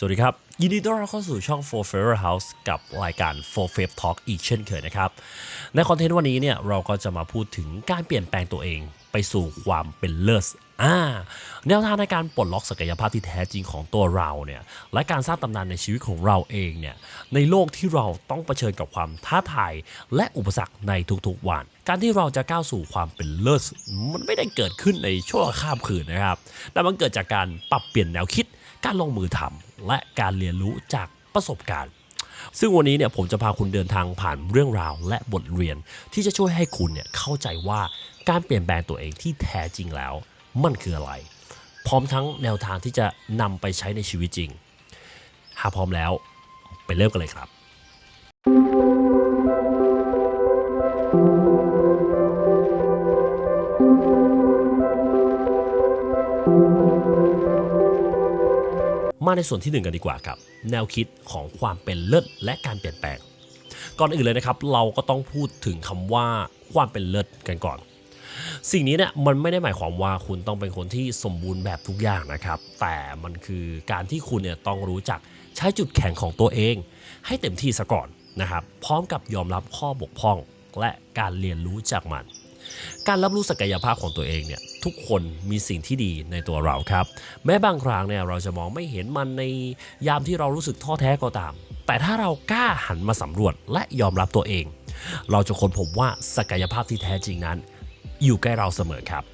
สวัสดีครับ ยินดีต้อนรับเข้าสู่ช่อง For f a i r House กับรายการ For f a v Talk อีกเช่นเคยนะครับ ในคอนเทนต์วันนี้เนี่ยเราก็จะมาพูดถึงการเปลี่ยนแปลงตัวเองไปสู่ความเป็นเลิศอ่าแนวทางในการปลดล็อกศักยภาพที่แท้จริงของตัวเราเนี่ยและการสร้างตำนานในชีวิตของเราเองเนี่ยในโลกที่เราต้องเผชิญกับความท้าทายและอุปสรรคในทุกๆวัน การที่เราจะก้าวสู่ความเป็นเลิศมันไม่ได้เกิดขึ้นในชั่วข้ามคืนนะครับ แต่มันเกิดจากการปรับเปลี่ยนแนวคิดการลงมือทำ และการเรียนรู้จากประสบการณ์ ซึ่งวันนี้เนี่ยผมจะพาคุณเดินทางผ่านเรื่องราวและบทเรียน ที่จะช่วยให้คุณเนี่ยเข้าใจว่าการเปลี่ยนแปลงตัวเองที่แท้จริงแล้ว มันคืออะไร พร้อมทั้งแนวทางที่จะนำไปใช้ในชีวิตจริง หากพร้อมแล้วไปเริ่มกันเลยครับ มาในส่วนที่หนึ่งกันดีกว่าครับ แนวคิดของความเป็นเลิศและการเปลี่ยนแปลง ก่อนอื่นเลยนะครับ เราก็ต้องพูดถึงคำว่าความเป็นเลิศกันก่อน สิ่งนี้เนี่ยมันไม่ได้หมายความว่าคุณต้องเป็นคนที่สมบูรณ์แบบทุกอย่างนะครับ แต่มันคือการที่คุณเนี่ยต้องรู้จักใช้จุดแข็งของตัวเอง ให้เต็มที่ซะก่อนนะครับ พร้อมกับยอมรับข้อบกพร่องและการเรียนรู้จากมัน การรับรู้ศักยภาพของตัวเองเนี่ยทุกคนมีสิ่งที่ดีในตัวเราครับ แม้บางครั้งเนี่ยเราจะมองไม่เห็นมันในยามที่เรารู้สึกท้อแท้ก็ตาม แต่ถ้าเรากล้าหันมาสำรวจและยอมรับตัวเอง เราจะค้นพบว่าศักยภาพที่แท้จริงนั้น อยู่ใกล้เราเสมอครับ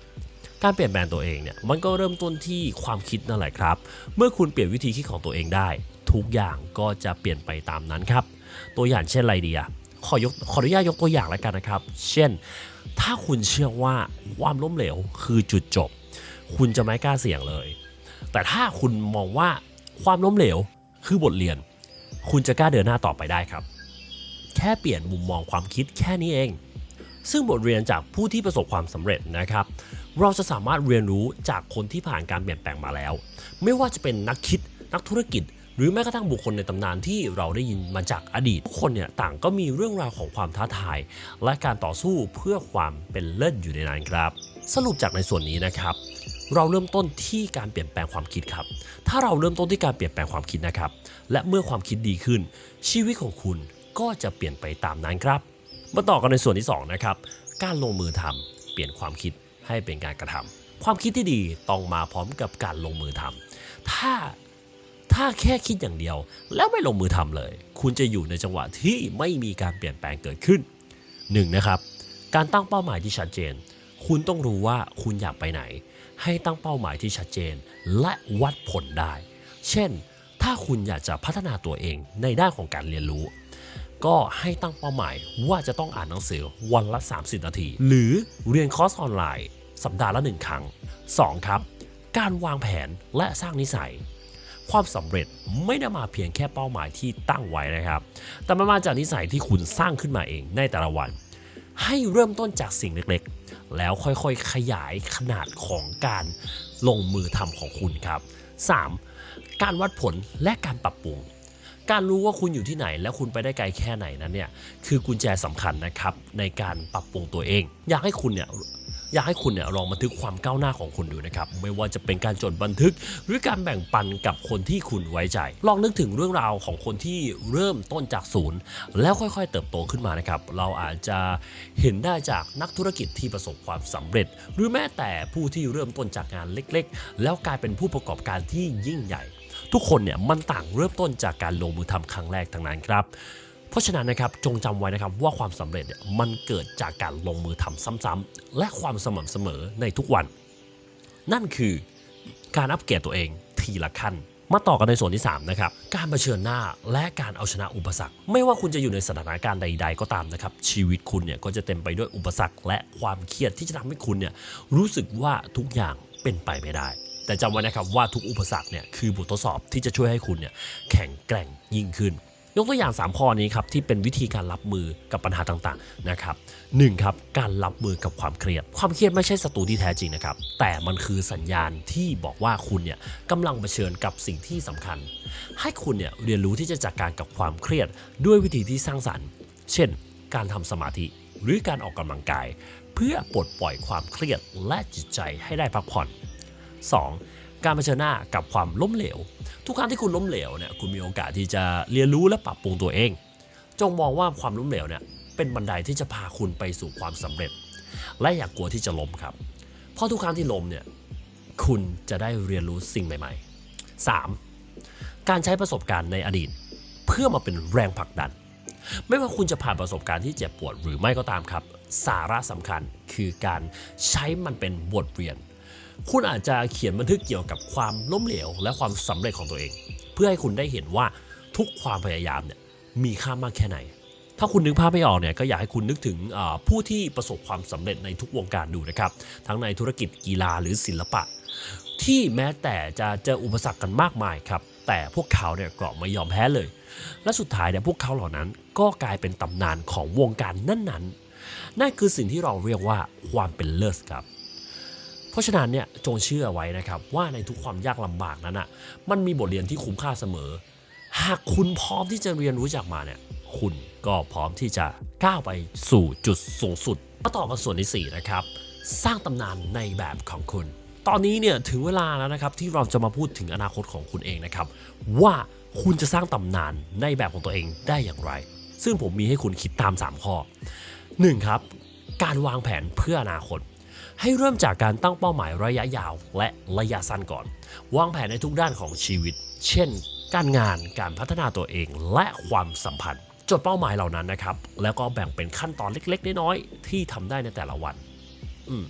การเปลี่ยนแปลงตัวเองเนี่ยมันก็เริ่มต้นที่ความคิดนั่นแหละครับ เมื่อคุณเปลี่ยนวิธีคิดของตัวเองได้ ทุกอย่างก็จะเปลี่ยนไปตามนั้นครับ ตัวอย่างเช่นอะไรดีอะ ขอยกขออนุญาตยกตัวอย่างแล้วกันนะครับ เช่น ถ้าคุณเชื่อว่าความล้มเหลวคือจุดจบ คุณจะไม่กล้าเสี่ยงเลย แต่ถ้าคุณมองว่าความล้มเหลวคือบทเรียน คุณจะกล้าเดินหน้าต่อไปได้ครับ แค่เปลี่ยนมุมมองความคิดแค่นี้เอง ซึ่งบทเรียนจากผู้ที่ประสบความสำเร็จนะครับ เราจะสามารถเรียนรู้จากคนที่ผ่านการเปลี่ยนแปลงมาแล้ว ไม่ว่าจะเป็นนักคิดนักธุรกิจ หรือแม้กระทั่งบุคคลในตำนานที่เราได้ยินมาจากอดีตทุกคนเนี่ยต่างก็มีเรื่องราวของความท้าทาย และการต่อสู้เพื่อความเป็นเลิศอยู่ในนั้นครับ สรุปจากในส่วนนี้นะครับเราเริ่มต้นที่การเปลี่ยนแปลงความคิดครับ ถ้าเราเริ่มต้นที่การเปลี่ยนแปลงความคิดนะครับ และเมื่อความคิดดีขึ้น ชีวิตของคุณก็จะเปลี่ยนไปตามนั้นครับ มาต่อกันในส่วนที่2นะครับ การลงมือทำเปลี่ยนความคิดให้เป็นการกระทำความคิดที่ดีต้องมาพร้อมกับการลงมือทำถ้า ถ้าแค่คิดอย่างเดียว แล้วไม่ลงมือทำเลย คุณจะอยู่ในจังหวะที่ไม่มีการเปลี่ยนแปลงเกิดขึ้น 1. นะครับ การตั้งเป้าหมายที่ชัดเจน คุณต้องรู้ว่าคุณอยากไปไหน ให้ตั้งเป้าหมายที่ชัดเจน และวัดผลได้ เช่น ถ้าคุณอยากจะพัฒนาตัวเองในด้านของการเรียนรู้ ก็ให้ตั้งเป้าหมายว่าจะต้องอ่านหนังสือวันละ 30 นาที หรือเรียนคอร์สออนไลน์ สัปดาห์ละ 1 ครั้ง 2. ครับ การวางแผนและสร้างนิสัย ความสำเร็จไม่ได้มาเพียงแค่เป้าหมายที่ตั้งไว้นะครับ แต่มันมาจากนิสัยที่คุณสร้างขึ้นมาเองในแต่ละวัน ให้เริ่มต้นจากสิ่งเล็กๆ แล้วค่อยๆ ขยายขนาดของการลงมือทำของคุณครับ 3. การวัดผลและการปรับปรุง การรู้ว่าคุณอยู่ที่ไหน และคุณไปได้ไกลแค่ไหนนั้นเนี่ยคือกุญแจสำคัญนะครับในการปรับปรุงตัวเอง อยากให้คุณเนี่ย อยากให้คุณเนี่ยลองบันทึกความก้าวหน้าของคุณดูนะครับ ไม่ว่าจะเป็นการจดบันทึก หรือการแบ่งปันกับคนที่คุณไว้ใจ ลองนึกถึงเรื่องราวของคนที่เริ่มต้นจากศูนย์ แล้วค่อยๆ เติบโตขึ้นมานะครับ เราอาจจะเห็นได้จากนักธุรกิจที่ประสบความสำเร็จ หรือแม้แต่ผู้ที่เริ่มต้นจากงานเล็กๆ แล้วกลายเป็นผู้ประกอบการที่ยิ่งใหญ่ ทุกคนเนี่ยมันต่างเริ่มต้นจากการลงมือทำครั้งแรกทั้งนั้นครับ เพราะฉะนั้นนะครับจงจำไว้นะครับว่าความสำเร็จมันเกิดจากการลงมือทำซ้ำๆและความสม่ำเสมอในทุกวัน นั่นคือการอัปเกรดตัวเองทีละขั้นมาต่อกันในส่วนที่ 3 นะครับ การเผชิญหน้าและการเอาชนะอุปสรรค ไม่ว่าคุณจะอยู่ในสถานการณ์ใด ๆ ก็ตามนะครับ ชีวิตคุณเนี่ยก็จะเต็มไปด้วยอุปสรรค และความเครียดที่จะทำให้คุณเนี่ยรู้สึกว่าทุกอย่างเป็นไปไม่ได้ แต่จำไว้นะครับว่าทุกอุปสรรคเนี่ยคือบททดสอบที่จะช่วยให้คุณเนี่ยแข็งแกร่งยิ่งขึ้น ยกตัวอย่าง 3 ข้อนี้ครับที่เป็นวิธีการรับมือกับปัญหาต่างๆนะครับหนึ่งครับการรับมือกับความเครียด ความเครียดไม่ใช่ศัตรูที่แท้จริงนะครับแต่มันคือสัญญาณที่บอกว่าคุณเนี่ยกำลังเผชิญกับสิ่งที่สำคัญ ให้คุณเนี่ยเรียนรู้ที่จะจัดการกับความเครียด ด้วยวิธีที่สร้างสรรค์ เช่น การทำสมาธิหรือการออกกำลังกาย เพื่อปลดปล่อยความเครียดและจิตใจให้ได้พักผ่อน 2. การเผชิญหน้ากับความล้มเหลว ทุกครั้งที่คุณล้มเหลวเนี่ยคุณมีโอกาสที่จะเรียนรู้และปรับปรุงตัวเอง จงมองว่าความล้มเหลวเนี่ยเป็นบันไดที่จะพาคุณไปสู่ความสำเร็จ และอย่ากกลัวที่จะล้มครับ เพราะทุกครั้งที่ล้มเนี่ยคุณจะได้เรียนรู้สิ่งใหม่ ๆ 3. การใช้ประสบการณ์ในอดีต เพื่อมาเป็นแรงผลักดัน ไม่ว่าคุณจะผ่านประสบการณ์ที่เจ็บปวดหรือไม่ก็ตามครับ สาระสำคัญคือการใช้มันเป็นบทเรียน คุณอาจจะเขียนบันทึกเกี่ยวกับความล้มเหลว และความสำเร็จของตัวเอง เพื่อให้คุณได้เห็นว่าทุกความพยายามเนี่ยมีค่ามากแค่ไหน ถ้าคุณนึกภาพไม่ออกเนี่ยก็อยากให้คุณนึกถึงผู้ที่ประสบความสำเร็จในทุกวงการดูนะครับ ทั้งในธุรกิจกีฬาหรือศิลปะ ที่แม้แต่จะเจออุปสรรคกันมากมายครับแต่พวกเขาเนี่ยก็ไม่ยอมแพ้เลย และสุดท้ายเนี่ยพวกเขาเหล่านั้นก็กลายเป็นตำนานของวงการนั้นๆ นั่นคือสิ่งที่เราเรียกว่าความเป็นเลิศครับ เพราะฉะนั้นเนี่ยจงเชื่อไว้นะครับว่าในทุกความยากลำบากนั้นอะมันมีบทเรียนที่คุ้มค่าเสมอ หากคุณพร้อมที่จะเรียนรู้จากมาเนี่ยคุณก็พร้อมที่จะก้าวไปสู่จุดสูงสุดมาต่อกันส่วนที่สี่นะครับ สร้างตำนานในแบบของคุณ ตอนนี้เนี่ยถึงเวลาแล้วนะครับที่เราจะมาพูดถึงอนาคตของคุณเองนะครับ ว่าคุณจะสร้างตำนานในแบบของตัวเองได้อย่างไร ซึ่งผมมีให้คุณคิดตาม 3 ข้อ 1. ครับ การวางแผนเพื่ออนาคต ให้เริ่มจากการตั้งเป้าหมายระยะยาวและระยะสั้นก่อน วางแผนในทุกด้านของชีวิต เช่น การงานการพัฒนาตัวเองและความสัมพันธ์ จดเป้าหมายเหล่านั้นนะครับ แล้วก็แบ่งเป็นขั้นตอนเล็กๆ น้อยๆที่ทำได้ในแต่ละวัน อืม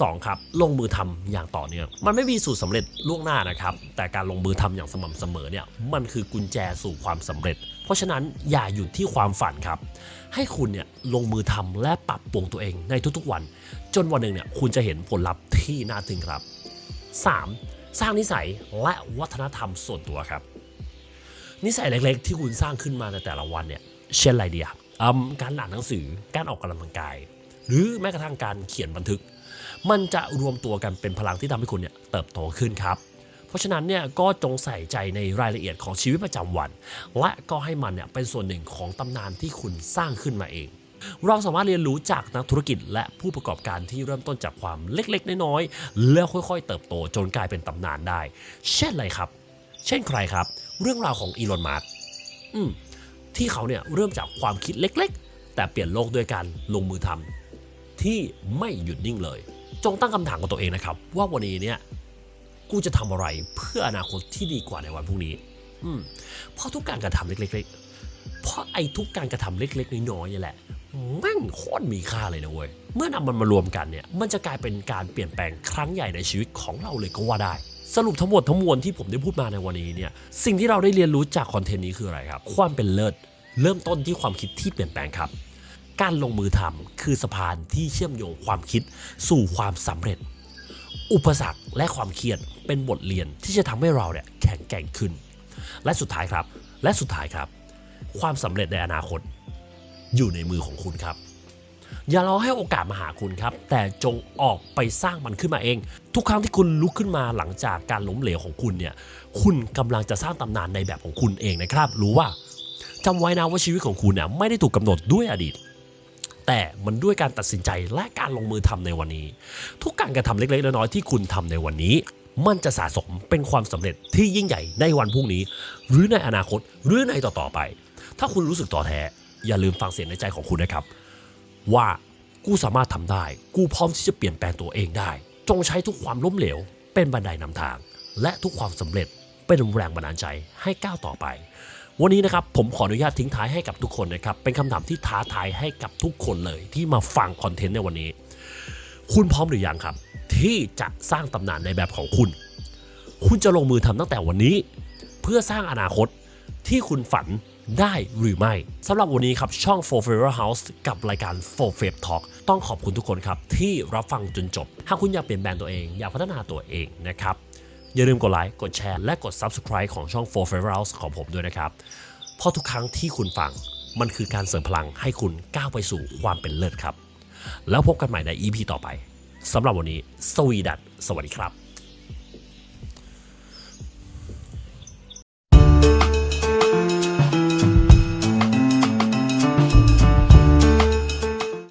สองครับลงมือทำอย่างต่อเนื่องมันไม่มีสูตรสำเร็จล่วงหน้านะครับ แต่การลงมือทำอย่างสม่ำเสมอเนี่ยมันคือกุญแจสู่ความสำเร็จ เพราะฉะนั้นอย่าหยุดที่ความฝันครับ ให้คุณเนี่ยลงมือทำและปรับปรุงตัวเองในทุกๆวัน จนวันหนึ่งเนี่ยคุณจะเห็นผลลัพธ์ที่น่าทึ่งครับ 3. สร้างนิสัยและวัฒนธรรมส่วนตัวครับ นิสัยเล็กๆ ที่คุณสร้างขึ้นมาในแต่ละวันเนี่ยเช่นไรเดีอะอืมการอ่านหนังสือการออกกำลังกาย หรือแม้กระทั่งการเขียนบันทึก มันจะรวมตัวกันเป็นพลังที่ทำให้คุณเนี่ยเติบโตขึ้นครับ เพราะฉะนั้นเนี่ยก็จงใส่ใจในรายละเอียดของชีวิตประจำวัน และก็ให้มันเนี่ยเป็นส่วนหนึ่งของตำนานที่คุณสร้างขึ้นมาเองเราสามารถเรียนรู้จากนักธุรกิจและผู้ประกอบการที่เริ่มต้นจากความเล็กๆ น้อยๆ แล้วค่อยๆ เติบโตจนกลายเป็นตำนานได้ เช่นอะไรครับ เช่นใครครับ เรื่องราวของอีลอนมาร์กอืมที่เขาเนี่ยเริ่มจากความคิดเล็กๆ แต่เปลี่ยนโลกด้วยการลงมือทำที่ไม่หยุดนิ่งเลย จงตั้งคำถามกับตัวเองนะครับ ว่าวันนี้เนี่ยกูจะทำอะไรเพื่ออนาคตที่ดีกว่าในวันพรุ่งนี้ อืมเพราะทุกการกระทำเล็ก ๆ เพราะไอ้ทุกการกระทำเล็ก ๆ น้อยๆนี่แหละแม่งโคตรมีค่าเลยนะเว้ย เมื่อนำมันมารวมกันเนี่ย มันจะกลายเป็นการเปลี่ยนแปลงครั้งใหญ่ในชีวิตของเราเลยก็ว่าได้ สรุปทั้งหมดทั้งมวลที่ผมได้พูดมาในวันนี้เนี่ย สิ่งที่เราได้เรียนรู้จากคอนเทนต์นี้คืออะไรครับ ความเป็นเลิศ เริ่มต้นที่ความคิดที่เปลี่ยนแปลงครับ การลงมือทำคือสะพานที่เชื่อมโยงความคิดสู่ความสำเร็จ อุปสรรคและความเครียดเป็นบทเรียนที่จะทำให้เราเนี่ยแข็งแกร่งขึ้น และสุดท้ายครับ และสุดท้ายครับ ความสำเร็จในอนาคต อยู่ในมือของคุณครับ อย่ารอให้โอกาสมาหาคุณครับ แต่จงออกไปสร้างมันขึ้นมาเอง ทุกครั้งที่คุณลุกขึ้นมาหลังจากการล้มเหลวของคุณเนี่ย คุณกำลังจะสร้างตำนานในแบบของคุณเองนะครับ รู้ว่าจำไว้นะว่าชีวิตของคุณเนี่ยไม่ได้ถูกกำหนดด้วยอดีต แต่มันด้วยการตัดสินใจและการลงมือทำในวันนี้ ทุกการกระทำเล็กๆน้อยๆที่คุณทำในวันนี้ มันจะสะสมเป็นความสำเร็จที่ยิ่งใหญ่ในวันพรุ่งนี้ หรือในอนาคตหรือในต่อๆไป ถ้าคุณรู้สึกต่อแท้ อย่าลืมฟังเสียงในใจของคุณนะครับ ว่ากูสามารถทำได้ กูพร้อมที่จะเปลี่ยนแปลงตัวเองได้ จงใช้ทุกความล้มเหลว เป็นบันไดนำทาง และทุกความสำเร็จเป็นแรงบันดาลใจให้ก้าวต่อไป วันนี้นะครับผมขออนุญาตทิ้งท้ายให้กับทุกคนนะครับ เป็นคำถามที่ท้าทายให้กับทุกคนเลยที่มาฟังคอนเทนต์ในวันนี้ คุณพร้อมหรือยังครับ ที่จะสร้างตำนานในแบบของคุณ คุณจะลงมือทำตั้งแต่วันนี้ เพื่อสร้างอนาคตที่คุณฝันได้หรือไม่สำหรับวันนี้ครับ ช่อง For Favor House กับรายการ For f a v Talk ต้องขอบคุณทุกคนครับ ที่รับฟังจนจบถ้าคุณอยากเปลี่ยนแปลงตัวเอง อยากพัฒนาตัวเองนะครับ อย่าลืมกดไลค์ กดแชร์ และกด Subscribe ของช่อง For Favor House ของผมด้วยนะครับ เพราะทุกครั้งที่คุณฟัง มันคือการเสริมพลังให้คุณก้าวไปสู่ความเป็นเลิศครับ แล้วพบกันใหม่ใน EP ต่อไปสำหรับวันนี้ สวีดัตสวัสดีครับ